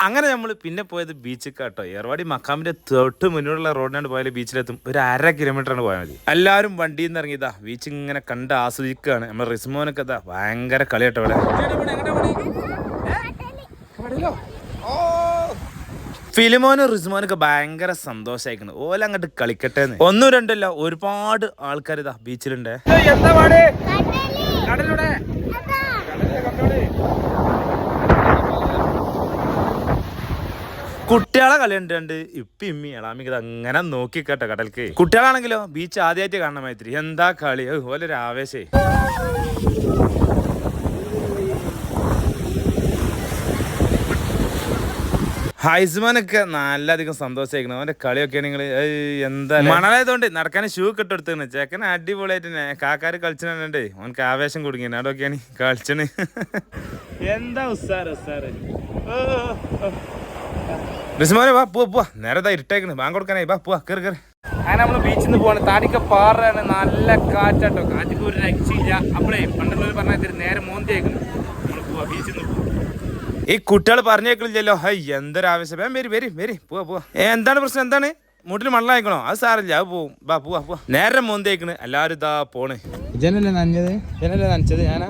അങ്ങനെ നമ്മൾ പിന്നെ പോയത് ബീച്ചിൽ കേട്ടോ. ഏർവാടി മക്കാമിന്റെ തൊട്ട് മുന്നിലുള്ള റോഡിനാണ് പോയാൽ ബീച്ചിലെത്തും ഒരു അര കിലോമീറ്ററാണ് പോയാൽ മതി. എല്ലാവരും വണ്ടിയിൽ നിന്ന് ഇറങ്ങിയതാ ബീച്ച് ഇങ്ങനെ കണ്ട് ആസ്വദിക്കുകയാണ് നമ്മൾ റിസ്മോനൊക്കെ ഇതാ ഭയങ്കര കളി കേട്ടോ ഇവിടെ ഫിലിമോനും റിസ്മോനൊക്കെ ഭയങ്കര സന്തോഷമായിരിക്കുന്നു ഓല അങ്ങോട്ട് കളിക്കട്ടെ ഒന്നും രണ്ടല്ല ഒരുപാട് ആൾക്കാർ ഇതാ ബീച്ചിലുണ്ട് എന്താ പാട് കടലൂടെ കുട്ടികളെ കളി രണ്ട് ഇപ്പൊ ഇമ്മി എളാമിക്ക് ഇത് അങ്ങനെ നോക്കിക്കട്ടെ കടൽക്ക്. കുട്ടികളാണെങ്കിലോ ബീച്ച് ആദ്യമായിട്ട് കാണണം മൈത്രി. എന്താ കളി? അതുപോലെ ഒരു ആവേശേ. ഹൈസ്മാനൊക്കെ നല്ലധികം സന്തോഷമായിരിക്കണം അവന്റെ കളിയൊക്കെ നിങ്ങൾ എന്താ മണലായതുകൊണ്ട് നടക്കാൻ ഷൂ കിട്ടെടുത്താണ് ചെക്കൻ അടിപൊളിയായിട്ട് കാക്കാര് കളിച്ചിട്ടുണ്ട് അവനക്ക് ആവേശം കൊടുങ്ങി അതൊക്കെയാണ് കളിച്ചണ് എന്താ ഉസ്സാർ ഉസാറ്? റിസ്മോനെ വാ പോവാ പോവാ. നേരത്തെ ഇരുട്ടേക്കണ്. ബാങ്ക് കൊടുക്കാനായി. വാ പോവാ. കയറി കയറി അങ്ങനെ നമ്മൾ ബീച്ചിൽ നിന്ന് പോവാണ്. താടിക്ക പാറയാണ്. നല്ല കാറ്റാട്ടോ. കാറ്റിക്ക് ഒരു രക്ഷയില്ല. അപ്പോഴേ പണ്ടുള്ളവർ പറഞ്ഞാൽ നേരെ മോന്തി അയക്കുന്നു നമ്മൾ പോവാ ബീച്ചിൽ നിന്ന് പോവാ. ഈ കുട്ടികൾ പറഞ്ഞേക്കില്ലല്ലോ ഹൈ എന്തൊരു ആവശ്യം വേം വരി വരി വരി. പോവാ പോവാ. ഏ എന്താണ് പ്രശ്നം? എന്താണ്? മുട്ടിൽ മണ്ണ അയക്കണോ അത് സാറില്ല അത് പോവും. ബാ പോവാ പോവാ. നേരെ മോന്തേക്കണ് എല്ലാവരും ഇതാ പോണ്. ജനല്ലേ നനഞ്ഞത്? ജനല്ലേ നനച്ചത്? ഞാനാ?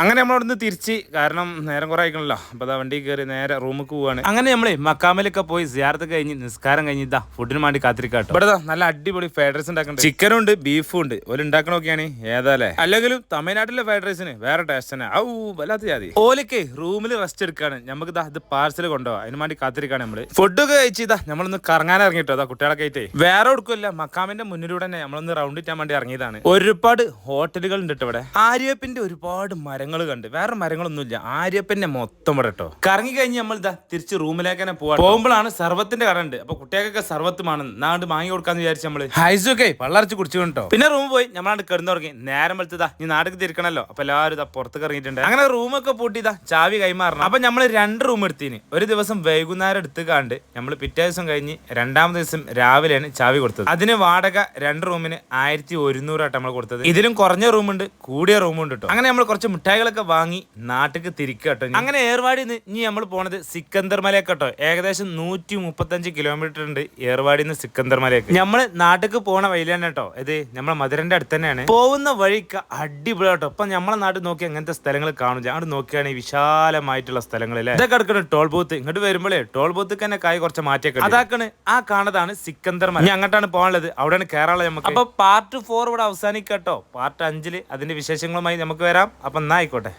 അങ്ങനെ നമ്മളവിടുന്ന് തിരിച്ച് കാരണം നേരം കുറെ ആയിക്കണല്ലോ. അപ്പൊ അതാ വണ്ടി കയറി നേരെ റൂമിൽ പോവാണ്. അങ്ങനെ നമ്മളെ മക്കാമലൊക്കെ പോയി സിയാർത്ത് കഴിഞ്ഞ് നിസ്കാരം കഴിഞ്ഞ് ഇതാ ഫുഡിന് വേണ്ടി കാത്തിരിക്കാട്ടോ ഇവിടെ നല്ല അടിപൊളി ഫ്രൈഡ് റൈസ് ഉണ്ടാക്കുന്നുണ്ട് ചിക്കനും ഉണ്ട് ബീഫും ഉണ്ട്. ഒരു ഉണ്ടാക്കണൊക്കെയാണ് ഏതാലേ അല്ലെങ്കിലും തമിഴ്നാട്ടിലെ ഫ്രൈഡ് റൈസിന് വേറെ ടേസ്റ്റ് തന്നെ. ഔ വല്ലാത്ത ജാതി. ഓലൊക്കെ റൂമിൽ റെസ്റ്റ് എടുക്കാണ്. നമുക്ക് ഇതാ ഇത് പാർസൽ കൊണ്ടുപോകാം അതിന് വേണ്ടി കാത്തിരിക്കാണ് നമ്മൾ. ഫുഡൊക്കെ കഴിച്ച് ഇതാ നമ്മളൊന്ന് കറങ്ങാൻ ഇറങ്ങിട്ടോ അതാ കുട്ടികളൊക്കെ ആയിട്ട്. വേറെ കൊടുക്കില്ല മക്കാമിന്റെ മുന്നിലൂടെ തന്നെ നമ്മളൊന്ന് റൗണ്ട് ഇറ്റാൻ വേണ്ടി ഇറങ്ങിയതാണ്. ഒരുപാട് ഹോട്ടലുകൾ ഉണ്ട് ഇവിടെ. ഇവിടെ ആര്യപ്പിന്റെ ഒരുപാട് മരങ്ങൾ കണ്ട്. വേറെ മരങ്ങളൊന്നുമില്ല. ആര്യപ്പന്റെ മൊത്തം ഇവിടെ കേട്ടോ കറങ്ങി കഴിഞ്ഞ് നമ്മൾ ഇതാ തിരിച്ച് റൂമിലേക്ക് തന്നെ പോവാ പോകുമ്പോഴാണ് സർവത്തിന്റെ കട ഉണ്ട്. അപ്പൊ കുട്ടികൾക്കൊക്കെ സർവത്തുമാണ് നാണ്ട് വാങ്ങി കൊടുക്കാന്ന് വിചാരിച്ചു നമ്മൾ. ഹൈസൊക്കെ വള്ളറച്ച് കുടിച്ചു കേട്ടോ പിന്നെ റൂം പോയി. നമ്മളാണ്ട് കിടന്നു തുടങ്ങി നേരം വെളുത്തതാ നീ നാട്ടിൽ തിരിക്കണല്ലോ അപ്പൊ എല്ലാവരും ഇതാ പുറത്തേക്ക് ഇറങ്ങിയിട്ടുണ്ട്. അങ്ങനെ റൂമൊക്കെ പൂട്ടിയതാ ചാവി കൈമാറണം. അപ്പൊ നമ്മൾ രണ്ട് റൂം എടുത്തിന്. ഒരു ദിവസം വൈകുന്നേരം എടുത്ത് കാണ്ട് നമ്മൾ പിറ്റേ ദിവസം കഴിഞ്ഞ് രണ്ടാമത്തെ ദിവസം രാവിലെയാണ് ചാവി കൊടുത്തത്. അതിന് വാടക രണ്ട് റൂമിന് ആയിരത്തി ഒരുന്നൂറായിട്ട് നമ്മൾ കൊടുത്തത്. ഇതിലും കുറഞ്ഞ റൂമുണ്ട് കൂടിയ റൂമുണ്ട് കേട്ടോ. അങ്ങനെ നമ്മൾ കുറച്ച് മിഠായികളൊക്കെ വാങ്ങി നാട്ടിലേക്ക് തിരിക്കുക കേട്ടോ. അങ്ങനെ ഏർവാടി ഇനി നമ്മൾ പോണത് സിക്കന്ദർ മലയൊക്കെ കേട്ടോ. ഏകദേശം നൂറ്റി മുപ്പത്തഞ്ച് കിലോമീറ്റർ ഉണ്ട് ഏർവാടി നിന്ന് സിക്കന്ദർ മലയൊക്കെ. നമ്മൾ നാട്ടിലേക്ക് പോണ വഴിയിലാണ് കേട്ടോ. ഇത് നമ്മളെ മധുരന്റെ അടുത്ത് തന്നെയാണ്. പോകുന്ന വഴിക്ക് അടിപൊളി കേട്ടോ. ഇപ്പൊ നമ്മളെ നാട്ടിൽ നോക്കി അങ്ങനത്തെ സ്ഥലങ്ങൾ കാണും അങ്ങോട്ട് നോക്കിയാണ് വിശാലമായിട്ടുള്ള സ്ഥലങ്ങളിലെ ഇതൊക്കെ അടുക്കണ ടോൾ ബൂത്ത് ഇങ്ങോട്ട് വരുമ്പോഴേ ടോൾ ബൂത്ത് തന്നെ കായ് കുറച്ച് മാറ്റിയൊക്കെ അതാക്കണ് ആ കാണതാണ് സിക്കന്ദർ മല. അങ്ങോട്ടാണ് പോകാനുള്ളത്. അവിടെയാണ് കേരളം നമുക്ക്. അപ്പൊ പാർട്ട് ഫോർ ഇവിടെ അവസാനിക്കട്ടോ പാർട്ട് അഞ്ചിൽ അതിന്റെ വിശേഷങ്ങളുമായി നമുക്ക് വരാം. അപ്പം എന്നാ ആയിക്കോട്ടെ.